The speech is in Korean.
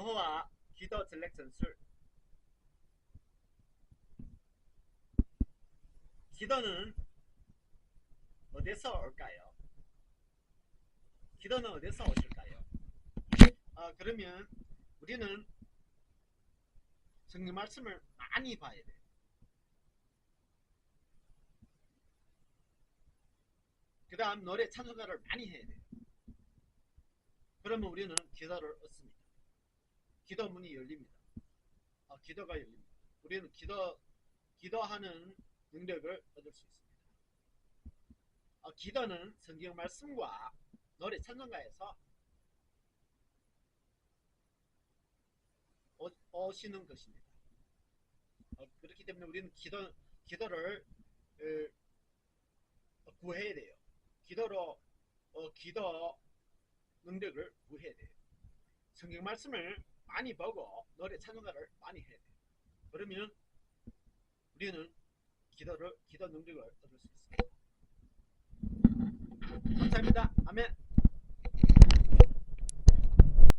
여호와 기도 전략 전술 기도는 어디서 올까요? 기도는 어디서 오실까요? 아, 그러면 우리는 성경 말씀을 많이 봐야 돼요. 그 다음 노래 찬송가를 많이 해야 돼요. 그러면 우리는 기도를 얻습니다. 기도 문이 열립니다. 아, 기도가 열립니다. 우리는 기도, 기도하는 능력을 얻을 수 있습니다. 아, 기도는 성경 말씀과 노래 찬송가에서 오- 오시는 것입니다. 어, 그렇기 때문에 우리는 기도, 기도를 어, 구해야 돼요. 기도로 어, 기도 능력을 구해야 돼요. 성경 말씀을 많이 보고 노래 찬송가를 많이 해야 돼요. 그러면 우리는 기도를 기도 능력을 얻을 수 있습니다. 감사합니다. 아멘.